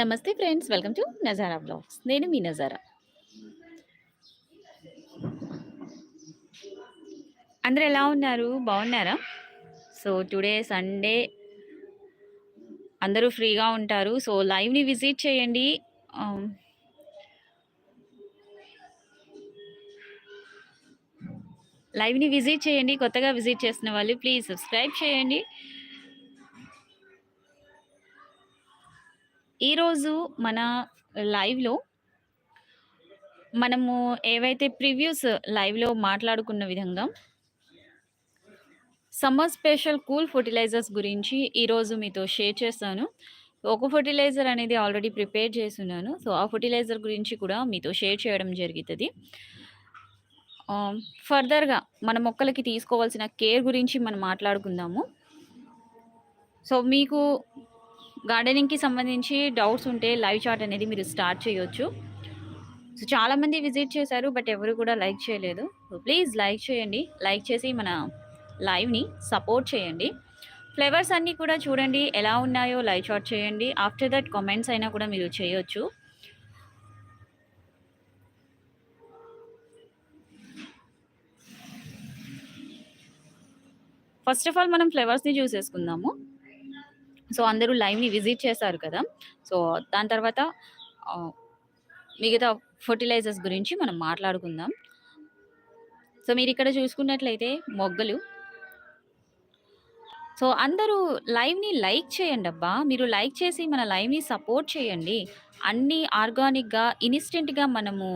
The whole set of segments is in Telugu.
నమస్తే friends. Welcome to Nazara blogs నేను మీ నజారా. అందరూ ఎలా ఉన్నారు? బాగున్నారా? సో, టుడే సండే అందరూ ఫ్రీగా ఉంటారు. సో, లైవ్‌ని విజిట్ చేయండి. లైవ్‌ని విజిట్ చేయండి. కొత్తగా విజిట్ చేసిన వాళ్ళు ప్లీజ్ సబ్స్క్రైబ్ చేయండి. ఈరోజు మన లైవ్‌లో మనము ఏవైతే ప్రివ్యూస్ లైవ్‌లో మాట్లాడుకున్న విధంగా సమ్మర్ స్పెషల్ కూల్ ఫర్టిలైజర్స్ గురించి ఈరోజు మీతో షేర్ చేస్తాను. ఒక ఫర్టిలైజర్ అనేది ఆల్రెడీ ప్రిపేర్ చేస్తున్నాను సో, ఆ ఫర్టిలైజర్ గురించి కూడా మీతో షేర్ చేయడం జరుగుతుంది ఫర్దర్‌గా మన మొక్కలకి తీసుకోవాల్సిన కేర్ గురించి మనం మాట్లాడుకుందాము. సో, మీకు గార్డెనింగ్‌కి సంబంధించి డౌట్స్ ఉంటే లైవ్ చాట్ అనేది మీరు స్టార్ట్ చేయొచ్చు. సో, చాలామంది విజిట్ చేశారు. బట్ ఎవరు కూడా లైక్ చేయలేదు. సో, ప్లీజ్ లైక్ చేయండి. లైక్ చేసి మన లైవ్‌ని సపోర్ట్ చేయండి. ఫ్లేవర్స్ అన్నీ కూడా చూడండి ఎలా ఉన్నాయో లైవ్ చాట్ చేయండి. ఆఫ్టర్ దట్ కామెంట్స్ అయినా కూడా మీరు చేయొచ్చు. ఫస్ట్ ఆఫ్ ఆల్ మనం ఫ్లేవర్స్‌ని చూసేసుకుందాము. సో, అందరూ లైవ్‌ని విజిట్ చేశారు కదా! సో, దాని తర్వాత మిగతా ఫర్టిలైజర్స్ గురించి మనం మాట్లాడుకుందాం. సో, మీరు ఇక్కడ చూసుకున్నట్లయితే మొగ్గలు సో, అందరూ లైవ్‌ని లైక్ చేయండబ్బా! మీరు లైక్ చేసి మన లైవ్‌ని సపోర్ట్ చేయండి. అన్నీ ఆర్గానిక్‌గా, ఇన్‌స్టెంట్‌గా మనము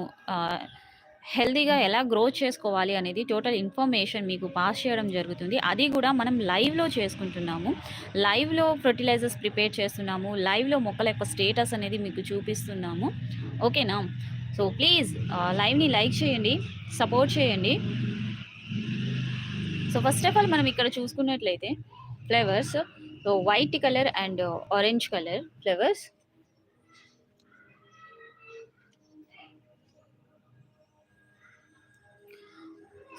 హెల్దీగా హెల్తీగా ఎలా గ్రో చేసుకోవాలి అనేది టోటల్ ఇన్ఫర్మేషన్ మీకు పాస్ చేయడం జరుగుతుంది. అది కూడా మనం లైవ్‌లో చేసుకుంటున్నాము. లైవ్‌లో ఫర్టిలైజర్స్ ప్రిపేర్ చేస్తున్నాము. లైవ్‌లో మొక్కల యొక్క స్టేటస్ అనేది మీకు చూపిస్తున్నాము. ఓకేనా? సో, ప్లీజ్ లైవ్‌ని లైక్ చేయండి. సపోర్ట్ చేయండి. సో, ఫస్ట్ ఆఫ్ ఆల్ మనం ఇక్కడ చూసుకున్నట్లయితే flavours so, white colour and orange colour flavours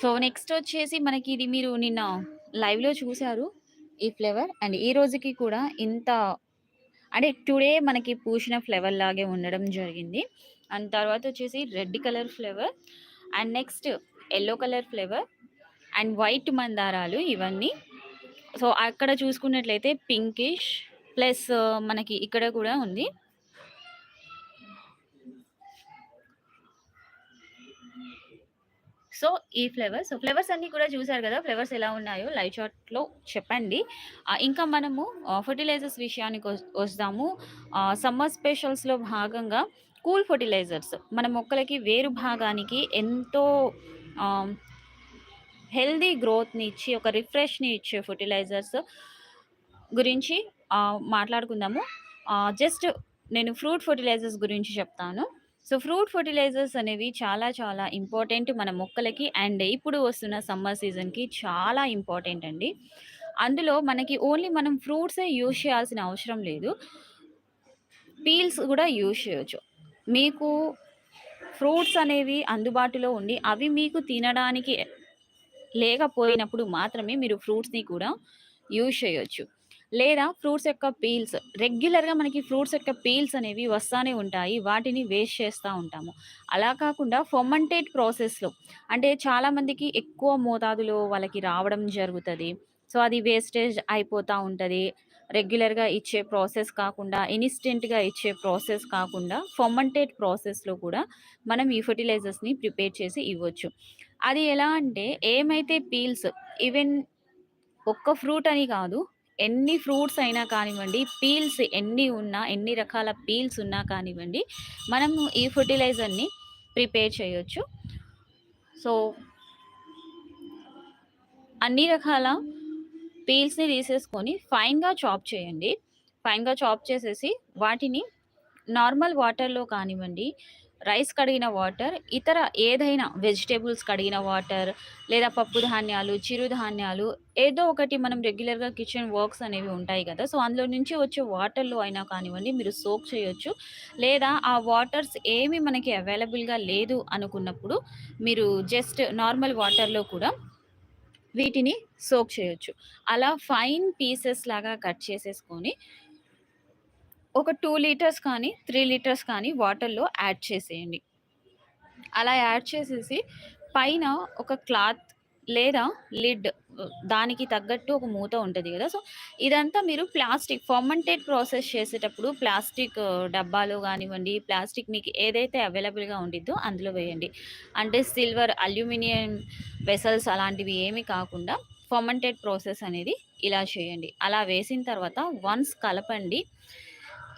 so, next వచ్చేసి మనకి ఇది మీరు నిన్న లైవ్‌లో చూసారు. ఈ ఫ్లేవర్ అండ్ ఈ రోజుకి కూడా ఇంత అంటే టుడే మనకి పూసిన ఫ్లేవర్ లాగే ఉండడం జరిగింది. అండ్ తర్వాత వచ్చేసి red colour flavour and next yellow colour flavour and white మందారాలు ఇవన్నీ. సో, అక్కడ చూసుకున్నట్లయితే పింకిష్ ప్లస్ uh, మనకి ఇక్కడ కూడా ఉంది. సో, ఈ ఫ్లేవర్స్ ఫ్లేవర్స్ అన్నీ కూడా చూసారు కదా! ఫ్లేవర్స్ ఎలా ఉన్నాయో లైవ్ షాట్లో చెప్పండి. ఇంకా మనము ఫర్టిలైజర్స్ విషయానికి వస్తాము. సమ్మర్ స్పెషల్స్‌లో భాగంగా కూల్ ఫర్టిలైజర్స్ మన మొక్కలకి వేరు భాగానికి ఎంతో హెల్దీ గ్రోత్‌ని ఇచ్చి, ఒక రిఫ్రెష్‌ని ఇచ్చే ఫర్టిలైజర్స్ గురించి మాట్లాడుకుందాము. జస్ట్ నేను ఫ్రూట్ ఫర్టిలైజర్స్ గురించి చెప్తాను. సో, ఫ్రూట్ ఫర్టిలైజర్స్ అనేవి చాలా చాలా ఇంపార్టెంట్ మన మొక్కలకి అండ్ ఇప్పుడు వస్తున్న సమ్మర్ సీజన్‌కి చాలా ఇంపార్టెంట్ అండి. అందులో మనకి ఓన్లీ మనం ఫ్రూట్సే యూజ్ చేయాల్సిన అవసరం లేదు. పీల్స్ కూడా యూజ్ చేయొచ్చు. మీకు ఫ్రూట్స్ అనేవి అందుబాటులో ఉండి, అవి మీకు తినడానికి లేకపోయినప్పుడు మాత్రమే మీరు ఫ్రూట్స్‌ని కూడా యూజ్ చేయొచ్చు. లేదా ఫ్రూట్స్ యొక్క పీల్స్ రెగ్యులర్‌గా మనకి ఫ్రూట్స్ యొక్క పీల్స్ అనేవి వస్తూనే ఉంటాయి. వాటిని వేస్ట్ చేస్తూ ఉంటాము. అలా కాకుండా ఫొమంటేట్ ప్రాసెస్‌లో అంటే చాలామందికి ఎక్కువ మోతాదులో వాళ్ళకి రావడం జరుగుతుంది సో, అది వేస్టేజ్ అయిపోతూ ఉంటుంది రెగ్యులర్‌గా ఇచ్చే ప్రాసెస్ కాకుండా, ఇన్‌స్టెంట్‌గా ఇచ్చే ప్రాసెస్ కాకుండా ఫొమంటేట్ ప్రాసెస్‌లో కూడా మనం ఈ ఫర్టిలైజర్స్ని ప్రిపేర్ చేసి ఇవ్వచ్చు. అది ఎలా అంటే ఏమైతే పీల్స్ ఈవెన్ ఒక్క ఫ్రూట్ అని కాదు. ఎన్ని ఫ్రూట్స్ అయినా కానివ్వండి, పీల్స్ ఎన్ని ఉన్నా, ఎన్ని రకాల పీల్స్ ఉన్నా కానివ్వండి, మనము ఈ ఫర్టిలైజర్ని ప్రిపేర్ చేయొచ్చు. సో అన్ని రకాల పీల్స్‌ని తీసేసుకొని ఫైన్‌గా చాప్ చేయండి. ఫైన్‌గా చాప్ చేసేసి వాటిని నార్మల్ వాటర్‌లో కానివ్వండి, రైస్ కడిగిన వాటర్, ఇతర ఏదైనా వెజిటేబుల్స్ కడిగిన వాటర్ లేదా పప్పు ధాన్యాలు, చిరుధాన్యాలు ఏదో ఒకటి మనం రెగ్యులర్‌గా కిచెన్ వర్క్స్ అనేవి ఉంటాయి కదా! సో, అందులో నుంచి వచ్చే వాటర్‌లో అయినా కానివ్వండి మీరు సోక్ చేయొచ్చు. లేదా ఆ వాటర్స్ ఏమి మనకి అవైలబుల్‌గా లేదు అనుకున్నప్పుడు మీరు జస్ట్ నార్మల్ వాటర్‌లో కూడా వీటిని సోక్ చేయొచ్చు. అలా ఫైన్ పీసెస్ లాగా కట్ చేసేసుకొని ఒక టూ లీటర్స్ కానీ, త్రీ లీటర్స్ కానీ వాటర్‌లో యాడ్ చేసేయండి. అలా యాడ్ చేసేసి పైన ఒక క్లాత్ లేదా లిడ్ దానికి తగ్గట్టు ఒక మూత ఉంటుంది కదా సో, ఇదంతా మీరు ప్లాస్టిక్ ఫర్మెంటెడ్ ప్రాసెస్ చేసేటప్పుడు ప్లాస్టిక్ డబ్బాలు కానివ్వండి ప్లాస్టిక్ మీకు ఏదైతే అవైలబుల్‌గా ఉండిద్దో అందులో వేయండి. అంటే సిల్వర్, అల్యూమినియం వెసల్స్ అలాంటివి ఏమి కాకుండా ఫర్మెంటెడ్ ప్రాసెస్ అనేది ఇలా చేయండి. అలా వేసిన తర్వాత వన్స్ కలపండి.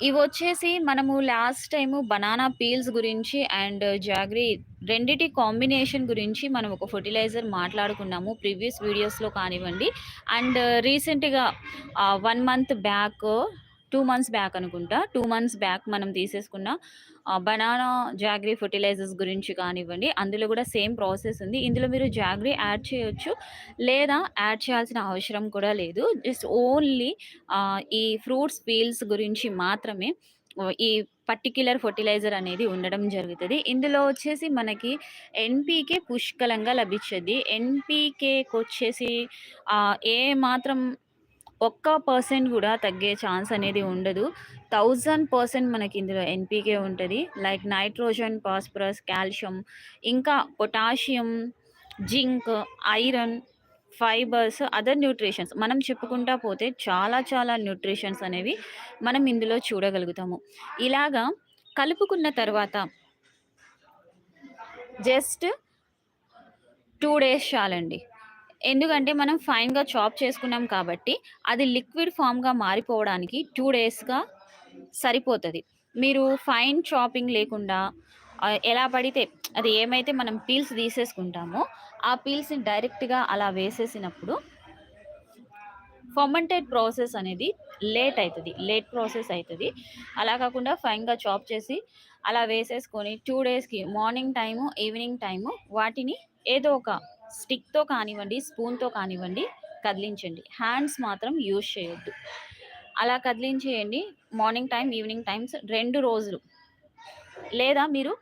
ఇవి వచ్చేసి మనము లాస్ట్ టైము బనానా పీల్స్ గురించి అండ్ జాగ్రీ రెండిటి కాంబినేషన్ గురించి మనం ఒక ఫర్టిలైజర్ మాట్లాడుకున్నాము. ప్రీవియస్ వీడియోస్‌లో కానివ్వండి అండ్ రీసెంట్‌గా one month back, two months back అనుకుంటా. టూ మంత్స్ బ్యాక్ మనం తీసేసుకున్న బనానా జాగ్రీ ఫర్టిలైజర్స్ గురించి కానివ్వండి, అందులో కూడా సేమ్ ప్రాసెస్ ఉంది. ఇందులో మీరు జాగ్రీ యాడ్ చేయొచ్చు. లేదా యాడ్ చేయాల్సిన అవసరం కూడా లేదు. జస్ట్ ఓన్లీ ఈ ఫ్రూట్స్ పీల్స్ గురించి మాత్రమే ఈ పర్టిక్యులర్ ఫర్టిలైజర్ అనేది ఉండడం జరుగుతుంది ఇందులో వచ్చేసి మనకి ఎన్‌పీకే పుష్కలంగా లభించద్ది. ఎన్పీకేకి వచ్చేసి ఏ మాత్రం ఒక్క పర్సెంట్ కూడా తగ్గే ఛాన్స్ అనేది ఉండదు. 1000% మనకి ఇందులో ఎన్‌పీకే ఉంటుంది లైక్ నైట్రోజన్, ఫాస్ఫరస్, కాల్షియం ఇంకా potassium, zinc, iron, fibres, other nutritions మనం చెప్పుకుంటా పోతే చాలా చాలా న్యూట్రిషన్స్ అనేవి మనం ఇందులో చూడగలుగుతాము. ఇలాగా కలుపుకున్న తర్వాత జస్ట్ టూ డేస్ చాలండి. ఎందుకంటే మనం ఫైన్‌గా చాప్ చేసుకున్నాం కాబట్టి అది లిక్విడ్ ఫామ్గా మారిపోవడానికి టూ డేస్‌గా సరిపోతుంది. మీరు ఫైన్ చాపింగ్ లేకుండా ఎలా పడితే అది ఏమైతే మనం పీల్స్ తీసేసుకుంటామో ఆ పీల్స్‌ని డైరెక్ట్‌గా అలా వేసేసినప్పుడు ఫర్మెంటెడ్ ప్రాసెస్ అనేది లేట్ అవుతుంది లేట్ ప్రాసెస్ అవుతుంది అలా కాకుండా ఫైన్‌గా చాప్ చేసి అలా వేసేసుకొని టూ డేస్‌కి మార్నింగ్ టైము, ఈవినింగ్ టైము వాటిని ఏదో ఒక స్టిక్‌తో కానివ్వండి, స్పూన్‌తో కానివ్వండి కదిలించండి. హ్యాండ్స్ మాత్రం యూజ్ చేయొద్దు. అలా కదిలించేయండి. మార్నింగ్ టైం ఈవినింగ్ టైమ్స్ రెండు రోజులు. లేదా మీరు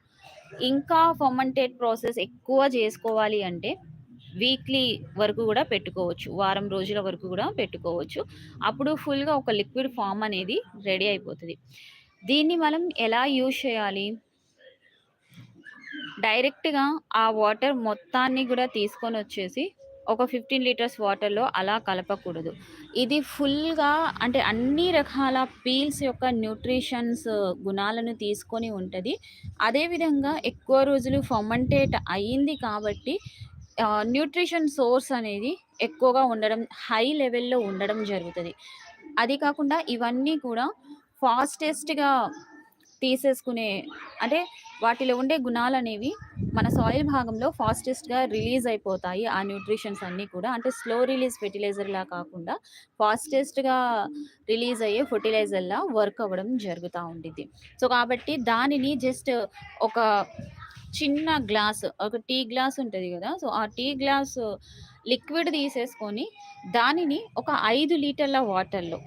ఇంకా ఫర్మంటేట్ ప్రాసెస్ ఎక్కువ చేసుకోవాలి అంటే వీక్లీ వరకు కూడా పెట్టుకోవచ్చు. వారం రోజుల వరకు కూడా పెట్టుకోవచ్చు. అప్పుడు ఫుల్‌గా ఒక లిక్విడ్ ఫామ్ అనేది రెడీ అయిపోతుంది దీన్ని మనం ఎలా యూజ్ చేయాలి? డైరెక్ట్‌గా ఆ వాటర్ మొత్తాన్ని కూడా తీసుకొని వచ్చేసి ఒక 15 లీటర్స్ వాటర్‌లో అలా కలపకూడదు. ఇది ఫుల్‌గా అంటే అన్ని రకాల పీల్స్ యొక్క న్యూట్రిషన్స్ గుణాలను తీసుకొని ఉంటుంది అదే విధంగా ఎక్కువ రోజులు ఫమంటేట్ అయింది కాబట్టి న్యూట్రిషన్ సోర్స్ అనేది ఎక్కువగా ఉండడం హై లెవెల్‌లో ఉండడం జరుగుతుంది అది కాకుండా ఇవన్నీ కూడా ఫాస్టెస్ట్‌గా తీసేసుకునే అంటే వాటిలో ఉండే గుణాలు అనేవి మన సాయిల్ భాగంలో ఫాస్టెస్ట్‌గా రిలీజ్ అయిపోతాయి. ఆ న్యూట్రిషన్స్ అన్నీ కూడా. అంటే స్లో రిలీజ్ ఫెర్టిలైజర్‌లా కాకుండా ఫాస్టెస్ట్‌గా రిలీజ్ అయ్యే ఫెర్టిలైజర్‌లా వర్క్ అవ్వడం జరుగుతూ ఉండిద్ది. సో, కాబట్టి దానిని జస్ట్ ఒక చిన్న గ్లాస్ ఒక టీ గ్లాస్ ఉంటుంది కదా సో, ఆ టీ గ్లాస్ లిక్విడ్ తీసేసుకొని దానిని ఒక ఐదు లీటర్ల వాటర్‌లో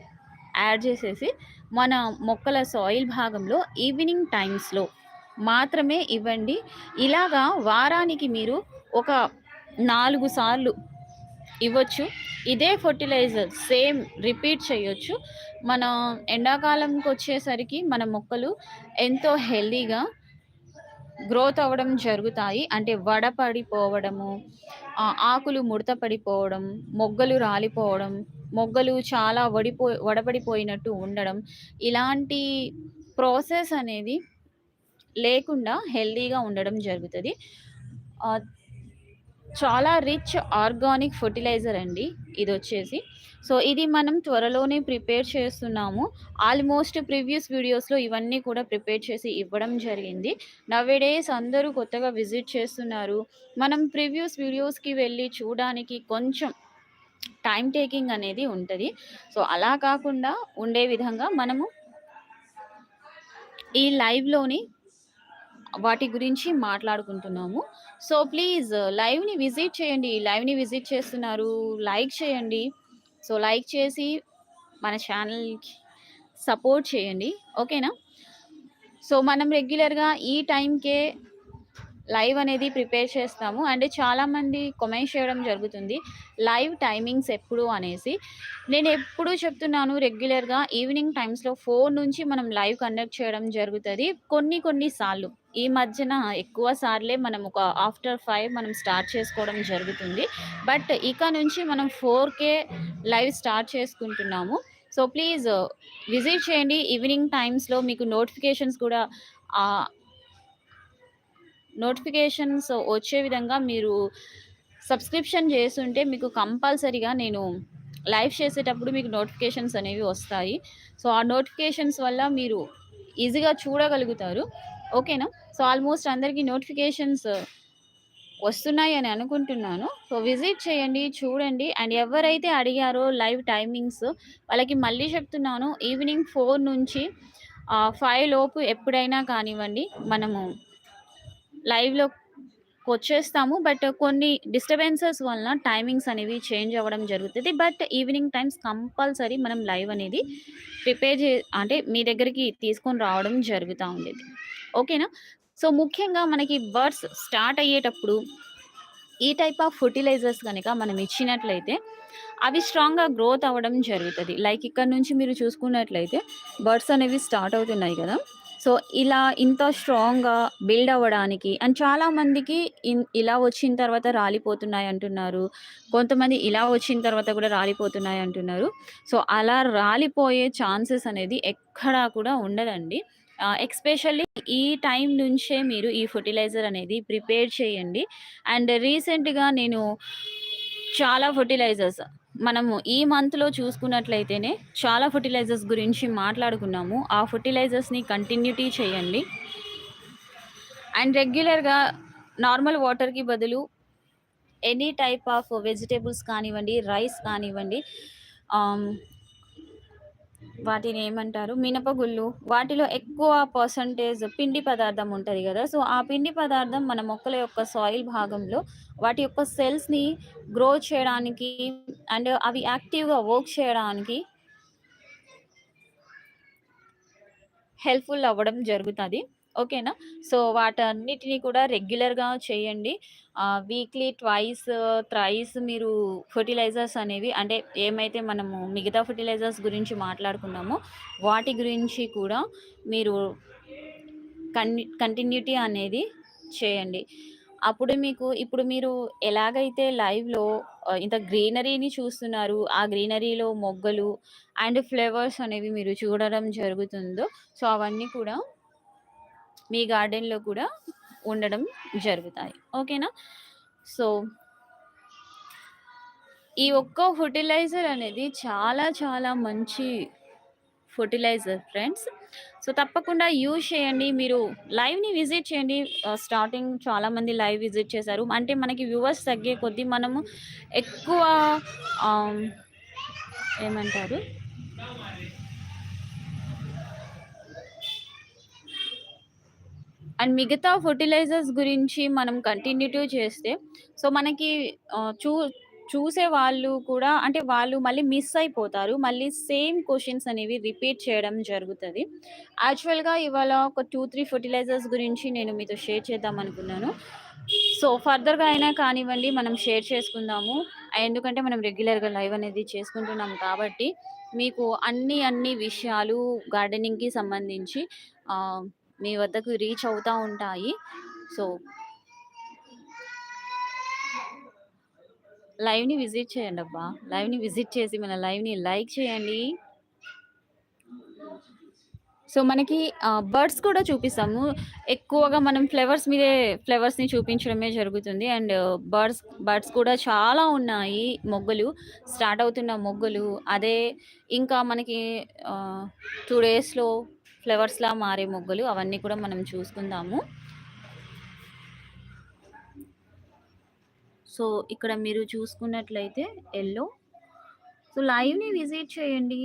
యాడ్ చేసేసి మన మొక్కల సాయిల్ భాగంలో ఈవినింగ్ టైమ్స్‌లో మాత్రమే ఇవ్వండి. ఇలాగా వారానికి మీరు ఒక నాలుగు సార్లు ఇవ్వచ్చు. ఇదే ఫర్టిలైజర్ సేమ్ రిపీట్ చేయొచ్చు. మన ఎండాకాలంకి వచ్చేసరికి మన మొక్కలు ఎంతో హెల్దీగా గ్రోత్ అవ్వడం జరుగుతాయి. అంటే వడపడిపోవడము, ఆకులు ముడత పడిపోవడం, మొగ్గలు రాలిపోవడం, మొగ్గలు చాలా వడిపో వడపడిపోయినట్టు ఉండడం, ఇలాంటి ప్రాసెస్ అనేది లేకుండా హెల్తీగా ఉండడం జరుగుతుంది చాలా రిచ్ ఆర్గానిక్ ఫర్టిలైజర్ అండి ఇది వచ్చేసి సో, ఇది మనం త్వరలోనే ప్రిపేర్ చేస్తున్నాము. ఆల్మోస్ట్ ప్రీవియస్ వీడియోస్‌లో ఇవన్నీ కూడా ప్రిపేర్ చేసి ఇవ్వడం జరిగింది. నవేడేస్ అందరూ కొత్తగా విజిట్ చేస్తున్నారు. మనం ప్రీవియస్ వీడియోస్‌కి వెళ్ళి చూడడానికి కొంచెం టైం టేకింగ్ అనేది ఉంటుంది సో, అలా కాకుండా ఉండే విధంగా మనము ఈ లైవ్‌లోని వాటి గురించి మాట్లాడుకుంటున్నాము. సో, ప్లీజ్ uh, లైవ్‌ని విజిట్ చేయండి. లైవ్‌ని విజిట్ చేస్తున్నారు. లైక్ చేయండి. సో, లైక్ చేసి మన ఛానల్‌కి సపోర్ట్ చేయండి. ఓకేనా? సో, మనం రెగ్యులర్‌గా ఈ టైంకే లైవ్ అనేది ప్రిపేర్ చేస్తాము. అండ్ చాలామంది కామెంట్స్ చేయడం జరుగుతుంది. లైవ్ టైమింగ్స్ ఎప్పుడు అనేసి. నేను ఎప్పుడు చెప్తున్నాను రెగ్యులర్‌గా ఈవినింగ్ టైమ్స్‌లో ఫోర్ నుంచి మనం లైవ్ కండక్ట్ చేయడం జరుగుతుంది కొన్ని కొన్ని సార్లు ఈ మధ్యన ఎక్కువ సార్లే మనం ఒక ఆఫ్టర్ ఫైవ్ మనం స్టార్ట్ చేసుకోవడం జరుగుతుంది. బట్ ఇక నుంచి మనం ఫోర్ కే లైవ్ స్టార్ట్ చేసుకుంటున్నాము. సో, ప్లీజ్ విజిట్ చేయండి. ఈవినింగ్ టైమ్స్‌లో మీకు నోటిఫికేషన్స్ కూడా నోటిఫికేషన్స్ వచ్చే విధంగా మీరు సబ్స్క్రిప్షన్ చేస్తుంటే మీకు కంపల్సరీగా నేను లైవ్ చేసేటప్పుడు మీకు నోటిఫికేషన్స్ అనేవి వస్తాయి. సో, ఆ నోటిఫికేషన్స్ వల్ల మీరు ఈజీగా చూడగలుగుతారు. ఓకేనా? సో, ఆల్మోస్ట్ అందరికీ నోటిఫికేషన్స్ వస్తున్నాయి అని అనుకుంటున్నాను. సో, విజిట్ చేయండి, చూడండి. అండ్ ఎవరైతే అడిగారో లైవ్ టైమింగ్స్ వాళ్ళకి మళ్ళీ చెప్తున్నాను. ఈవినింగ్ ఫోర్ నుంచి ఫైవ్ లోపు ఎప్పుడైనా కానివ్వండి మనము లైవ్లో వచ్చేస్తాము బట్ కొన్ని డిస్టర్బెన్సెస్ వలన టైమింగ్స్ అనేవి చేంజ్ అవ్వడం జరుగుతుంది బట్ ఈవినింగ్ టైమ్స్ కంపల్సరీ మనం లైవ్ అనేది ప్రిపేర్ చే అంటే మీ దగ్గరికి తీసుకొని రావడం జరుగుతూ ఉండేది. ఓకేనా? సో, ముఖ్యంగా మనకి బర్డ్స్ స్టార్ట్ అయ్యేటప్పుడు ఈ టైప్ ఆఫ్ ఫర్టిలైజర్స్ కనుక మనం ఇచ్చినట్లయితే అవి స్ట్రాంగ్‌గా గ్రోత్ అవ్వడం జరుగుతుంది లైక్ ఇక్కడ నుంచి మీరు చూసుకున్నట్లయితే బర్డ్స్ అనేవి స్టార్ట్ అవుతున్నాయి కదా సో, ఇలా ఇంత స్ట్రాంగ్‌గా బిల్డ్ అవ్వడానికి అండ్ చాలామందికి ఇన్ ఇలా వచ్చిన తర్వాత రాలిపోతున్నాయి అంటున్నారు. కొంతమంది ఇలా వచ్చిన తర్వాత కూడా రాలిపోతున్నాయి అంటున్నారు. సో, అలా రాలిపోయే ఛాన్సెస్ అనేది ఎక్కడా కూడా ఉండదండి. ఎక్స్పెషల్లీ ఈ టైం నుంచే మీరు ఈ ఫర్టిలైజర్ అనేది ప్రిపేర్ చేయండి. అండ్ రీసెంట్‌గా నేను చాలా ఫర్టిలైజర్స్ మనము ఈ మంత్‌లో చూసుకున్నట్లయితేనే చాలా ఫెర్టిలైజర్స్ గురించి మాట్లాడుకున్నాము. ఆ ఫర్టిలైజర్స్ని కంటిన్యూటీ చేయండి. అండ్ రెగ్యులర్‌గా నార్మల్ వాటర్‌కి బదులు ఎనీ టైప్ ఆఫ్ వెజిటేబుల్స్ కానివ్వండి, రైస్ కానివ్వండి, వాటిని ఏమంటారు? మినపగుళ్ళు. వాటిలో ఎక్కువ పర్సెంటేజ్ పిండి పదార్థం ఉంటుంది కదా. సో, ఆ పిండి పదార్థం మన మొక్కల యొక్క సాయిల్ భాగంలో వాటి యొక్క సెల్స్‌ని గ్రో చేయడానికి అండ్ అవి యాక్టివ్‌గా వర్క్ చేయడానికి హెల్ప్‌ఫుల్ అవ్వడం జరుగుతుంది. ఓకేనా? సో, వాటన్నిటిని కూడా రెగ్యులర్‌గా చేయండి. వీక్లీ ట్వైస్, థ్రైస్ మీరు ఫెర్టిలైజర్స్ అనేవి అంటే ఏమైతే మనము మిగతా ఫెర్టిలైజర్స్ గురించి మాట్లాడుకున్నామో వాటి గురించి కూడా మీరు కన్ని కంటిన్యూటీ అనేది చేయండి. అప్పుడు మీకు ఇప్పుడు మీరు ఎలాగైతే లైవ్‌లో ఇంత గ్రీనరీని చూస్తున్నారు. ఆ గ్రీనరీలో మొగ్గలు అండ్ ఫ్లేవర్స్ అనేవి మీరు చూడడం జరుగుతుందో సో, అవన్నీ కూడా మీ గార్డెన్‌లో కూడా ఉండడం జరుగుతాయి. ఓకేనా? సో ఈ ఒక్క ఫర్టిలైజర్ అనేది చాలా చాలా మంచి ఫర్టిలైజర్ ఫ్రెండ్స్. సో, తప్పకుండా యూజ్ చేయండి. మీరు లైవ్‌ని విజిట్ చేయండి. స్టార్టింగ్ చాలామంది లైవ్ విజిట్ చేశారు. అంటే మనకి వ్యూవర్స్ తగ్గే కొద్దీ మనము ఎక్కువ ఏమంటారు? అండ్ మిగతా ఫెర్టిలైజర్స్ గురించి మనం కంటిన్యూటీ చేస్తే సో, మనకి చూ చూసే వాళ్ళు కూడా అంటే వాళ్ళు మళ్ళీ మిస్ అయిపోతారు. మళ్ళీ సేమ్ క్వశ్చన్స్ అనేవి రిపీట్ చేయడం జరుగుతుంది యాక్చువల్‌గా ఇవాళ ఒక టూ త్రీ ఫర్టిలైజర్స్ గురించి నేను మీతో షేర్ చేద్దాం అనుకున్నాను. సో, ఫర్దర్‌గా అయినా కానివ్వండి మనం షేర్ చేసుకుందాము. ఎందుకంటే మనం రెగ్యులర్‌గా లైవ్ అనేది చేసుకుంటున్నాం కాబట్టి మీకు అన్ని అన్ని విషయాలు గార్డెనింగ్‌కి సంబంధించి మీ వద్దకు రీచ్ అవుతూ ఉంటాయి. సో లైవ్‌ని విజిట్ చేయండి అబ్బా లైవ్‌ని విజిట్ చేసి మన లైవ్‌ని లైక్ చేయండి. సో, మనకి బర్డ్స్ కూడా చూపిస్తాము. ఎక్కువగా మనం ఫ్లవర్స్ మీదే ఫ్లవర్స్‌ని చూపించడమే జరుగుతుంది. అండ్ బర్డ్స్ బర్డ్స్ కూడా చాలా ఉన్నాయి మొగ్గలు. స్టార్ట్ అవుతున్న మొగ్గలు. అదే ఇంకా మనకి టూ డేస్‌లో ఫ్లవర్స్‌లా మారే మొగ్గలు అవన్నీ కూడా మనం చూసుకుందాము. సో, ఇక్కడ మీరు చూసుకున్నట్లయితే ఎల్లో సో, లైవ్‌ని విజిట్ చేయండి.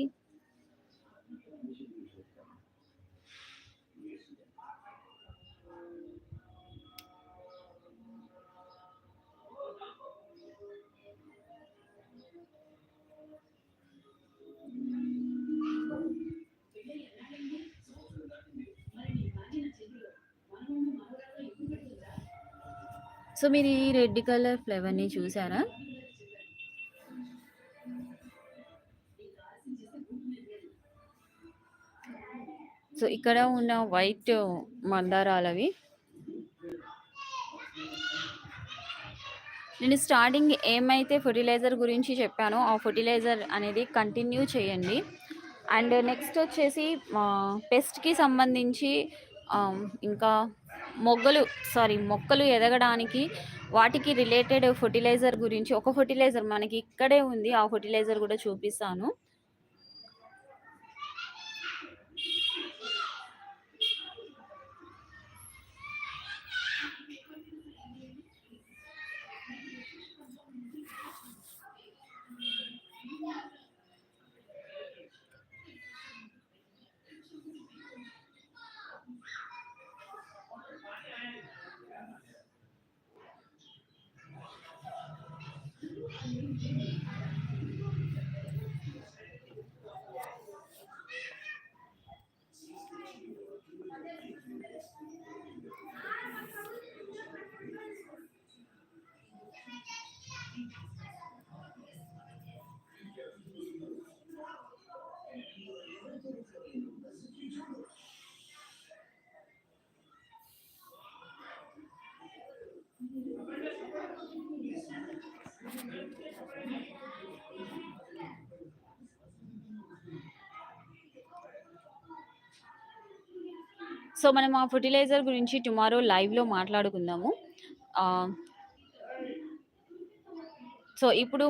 సో, మీరు ఈ రెడ్ కలర్ ఫ్లేవర్ని చూసారా? సో, ఇక్కడ ఉన్న వైట్ మందారాలవి. నేను స్టార్టింగ్ ఏమైతే ఫెర్టిలైజర్ గురించి చెప్పానో, ఆ ఫర్టిలైజర్ అనేది కంటిన్యూ చేయండి. అండ్ నెక్స్ట్ వచ్చేసి పెస్ట్‌కి సంబంధించి ఇంకా మొగ్గలు సారీ మొక్కలు ఎదగడానికి వాటికి రిలేటెడ్ ఫర్టిలైజర్ గురించి ఒక ఫర్టిలైజర్ మనకి ఇక్కడే ఉంది. ఆ ఫర్టిలైజర్ కూడా చూపిస్తాను. సో, మనం ఆ ఫర్టిలైజర్ గురించి టుమారో లైవ్‌లో మాట్లాడుకుందాము. సో, ఇప్పుడు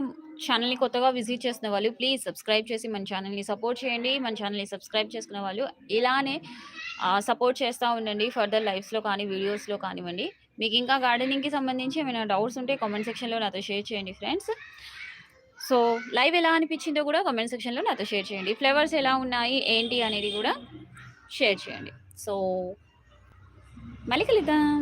ఛానల్ని కొత్తగా విజిట్ చేస్తున్న వాళ్ళు ప్లీజ్ సబ్స్క్రైబ్ చేసి మన ఛానల్ని సపోర్ట్ చేయండి. మన ఛానల్ని సబ్స్క్రైబ్ చేసుకున్న వాళ్ళు ఇలానే సపోర్ట్ చేస్తూ ఉండండి. ఫర్దర్ లైవ్స్‌లో కానీ, వీడియోస్‌లో కానివ్వండి. మీకు ఇంకా గార్డెనింగ్‌కి సంబంధించి ఏమైనా డౌట్స్ ఉంటే కామెంట్ సెక్షన్‌లో నాతో షేర్ చేయండి ఫ్రెండ్స్. సో, లైవ్ ఎలా అనిపించిందో కూడా కామెంట్ సెక్షన్‌లో నాతో షేర్ చేయండి. ఫ్లవర్స్ ఎలా ఉన్నాయి, ఏంటి అనేది కూడా షేర్ చేయండి. సో, మళ్ళీ కలుద్దాం.